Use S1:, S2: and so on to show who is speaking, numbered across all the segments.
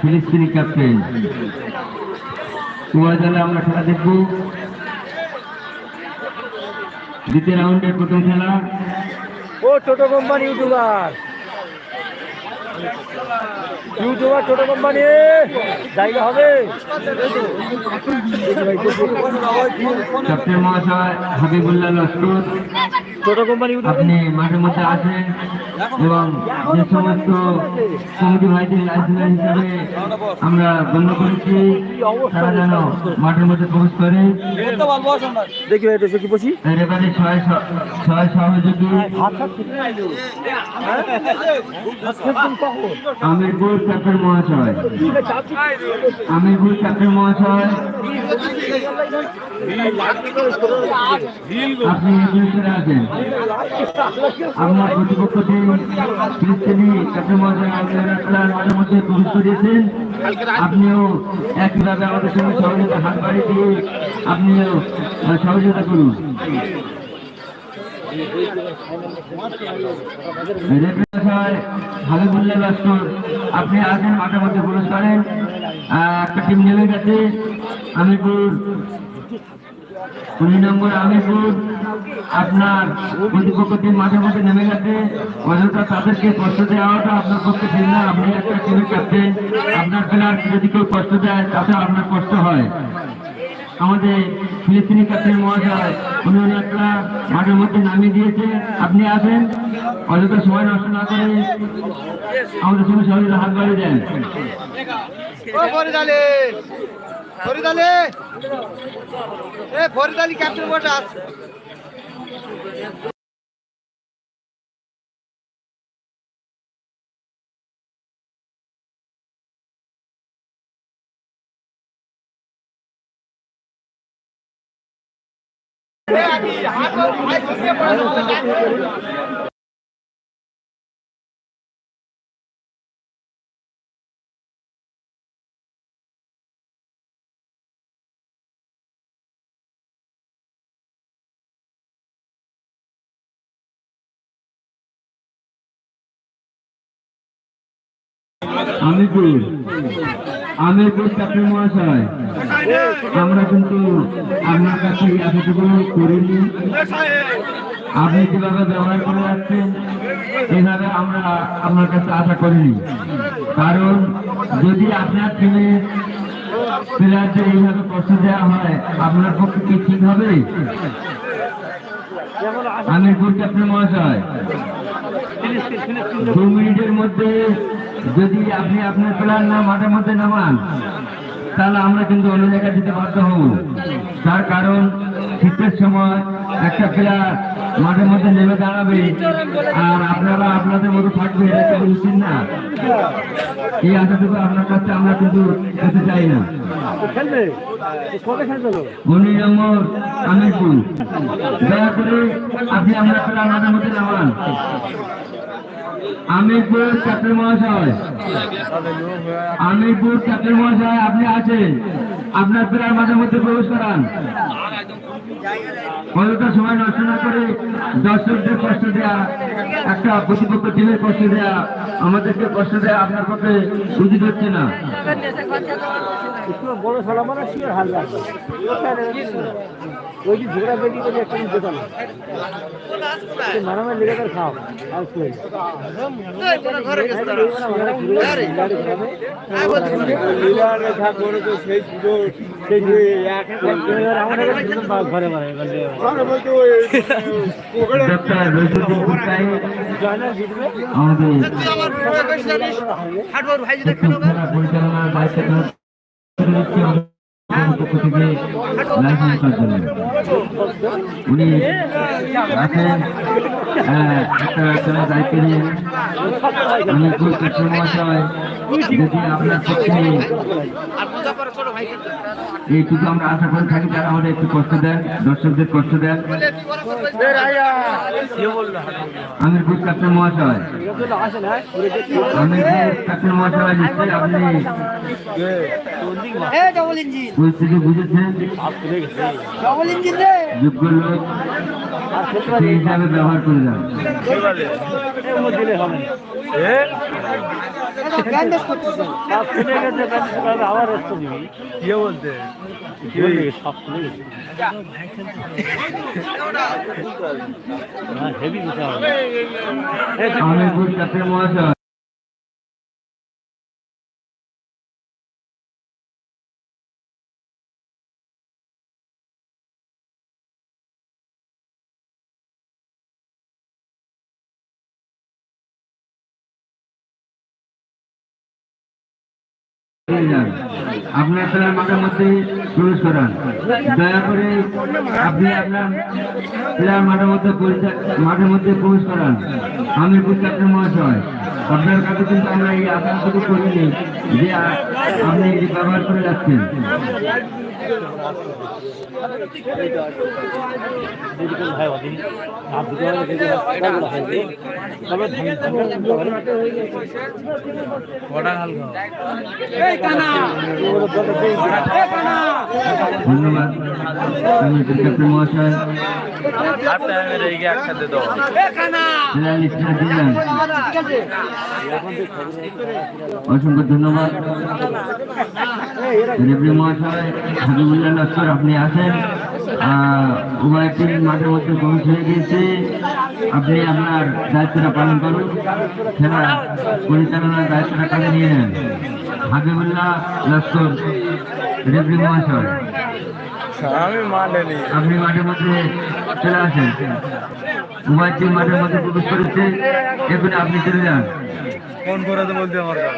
S1: ফিলিস্তিনি ক্যাপ্টেন। কুয়াজালে আমরা খেলা দেখব। দ্বিতীয় রাউন্ডের প্রথম খেলা।
S2: ও ছোট কোম্পানি ইউটিউবার। ইউটিউবার টোটো কোম্পানি জায়গা হবে।
S1: ক্যাপ্টেন মহাশয় হাবিবুল্লাহ লস্কর
S2: টোটো কোম্পানি
S1: আপনি মাঠের মধ্যে আছেন এবং যে সমস্ত কমিটি ভাইদের লাইসেন্স হিসাবে আমরা গণ্য করেছি তারা যেন মাঠের মধ্যে প্রবেশ করে।
S2: দেখি ভাই এটা কি বসি?
S1: ছয় ছয় সহযোগী।
S2: হ্যাঁ?
S1: আমিরপুর ক্যাপ্টেন মহাশয়। আমিরপুর ক্যাপ্টেন মহাশয়। আপনি আছেন আপনার প্রতিপক্ষ টিম ফিলিস্তিনি ক্যাপ্টেন মহাশয় আপনার মধ্যে প্রবেশ করিয়েছেন। আপনিও একইভাবে আমাদের সঙ্গে সহযোগিতা হাত বাড়িয়ে দিয়ে আপনিও সহযোগিতা করুন। আপনি আছেন মাঠের মধ্যে প্রবেশ করেন। একটা টিম নেমে গেছে, আমিরপুর। কুড়ি নম্বর আমিরপুর। আপনার প্রতিপক্ষ টিম মাঠের মধ্যে নেমে গেছে। অযথা তাদেরকে কষ্ট দেওয়াটা আপনার পক্ষে ঠিক না। আপনি একটা টিমের ক্যাপ্টেন আপনার প্লেয়ার যদি কেউ কষ্ট দেয়, তাতে আপনার কষ্ট হয়। আমাদের ফিলিস্তিনি ক্যাপ্টেন মহাশয় উনি একটা মাঠের মধ্যে নামিয়ে দিয়েছে। আপনি আসেন, অযথা সময় নষ্ট না করে আমাদের সঙ্গে সহযোগিতা হাত বাড়িয়ে দেন।
S3: ফরিদালি ফরিদালি ক্যাপ্টেন বসে আছে আমি
S1: আমিরপুর আমিরপুর ক্যাপ্টেন মহাশয়। আমরা কিন্তু আপনার কাছে এতটুকু করিনি। আপনি যেভাবে ব্যবহার করে যাচ্ছেন, এভাবে আমরা আপনার কাছে আশা করিনি। কারণ যদি আপনার টিমে প্লেয়ারদের এইভাবে কষ্ট দেওয়া হয়, আপনার পক্ষে কি ঠিক হবে? আমিরপুর ক্যাপ্টেন মহাশয়, দু মিনিটের মধ্যে যদি আপনি আপনার প্লেয়ার না মাঠের মধ্যে নামান, তাহলে আমরা কিন্তু অন্য জায়গায় দিতে বাধ্য হব। তার কারণ, শীতের সময় একটা প্লেয়ার মাঠের মধ্যে নেমে দাঁড়াবে, আর আপনারা আপনাদের মতো থাকবে, এটা উচিত না? এই আশাটুকু আপনার কাছে আমরা কিন্তু যেতে চাই না। উনি নম্বর দয়া করে আপনি আপনার প্লেয়ার মাঠের মধ্যে নামান। আমিরপুর ক্যাপ্টেন মহাশয়। আমিরপুর ক্যাপ্টেন মহাশয়, আপনি আছেন। আপনার প্রায় মাঝে মধ্যে প্রবেশ করান। অযথা সময় নষ্ট না করে দর্শকদের কষ্ট দেয়া, একটা প্রতিপক্ষ টিমের কষ্ট দেয়া, আমাদেরকে কষ্ট দেয়া আপনার পক্ষে উচিত হচ্ছে না।
S2: বড় ওই যে ঝোড়া বেরিয়ে গেলে একটা নিতে পারো মারামার লেগে তার খাও আর শুয়ে
S1: আমাদের উনি আছেন একটা খেলার দায়িত্ব নিয়ে আমি কৃষ্ণ মহাশয় যদি আপনার পক্ষে আমরা আশা করে থাকি তারা আমাদের একটু কষ্ট দেন, দর্শকদের কষ্ট দেন। আমির খুব ক্যাপ্টেন মহাশয়।
S2: আসে না
S1: আমির খুব ক্যাপ্টেন মহাশয় আপনি পরিস্থিতি বুঝেছেন যোগ্য লোক সেই হিসাবে ব্যবহার করে যান
S2: দিলে হবে
S1: মহাশয় আপনার মাঠের মধ্যে প্রবেশ করান। দয়া করে আপনি আপনার মাঠের মধ্যে মাঠের মধ্যে প্রবেশ করান। আমি ক্যাপ্টেন মহাশয়। আপনার কাছে কিন্তু আমরা এই আশঙ্কা করিনি যে আপনি ব্যবহার করে যাচ্ছেন। ধন্যবাদ। মহাশয়
S4: একসাথে দাও
S1: জেলা লিস্টটা দিলেন অসংখ্য ধন্যবাদ মহাশয় হাবিবুল্লাহ লস্কর আপনি উভয় টিম মাঠের মধ্যে প্রবেশ হয়ে গিয়েছে। আপনি আপনার দায়িত্বটা পালন করুন। খেলা পরিচালনার দায়িত্বটা কাজে নিয়ে নেন? হাবিবুল্লাহ লস্কর রেফরি মহাশয়। আপনি মাঠের মধ্যে চলে আসেন। টিম মাঠের মধ্যে প্রবেশ করেছে। এখন আপনি চলে যান।
S4: ফোন করে তো বলতে আমার করি।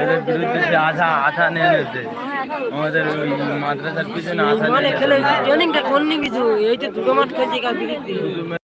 S4: এদের বিরুদ্ধে সে আশা আশা নিয়ে নিয়েছে আমাদের মাদ্রাসার পিছনে আশা।
S5: ট্রেনিংটা করনি কিছু এই তো দুটো মাঠ খেলছে কাল বিরুদ্ধে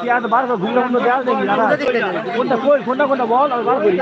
S2: কি আছে বার করে ঘুরলে মতো দেওয়া দেখি কোনটা কোনটা কোনটা বল আর বার করি।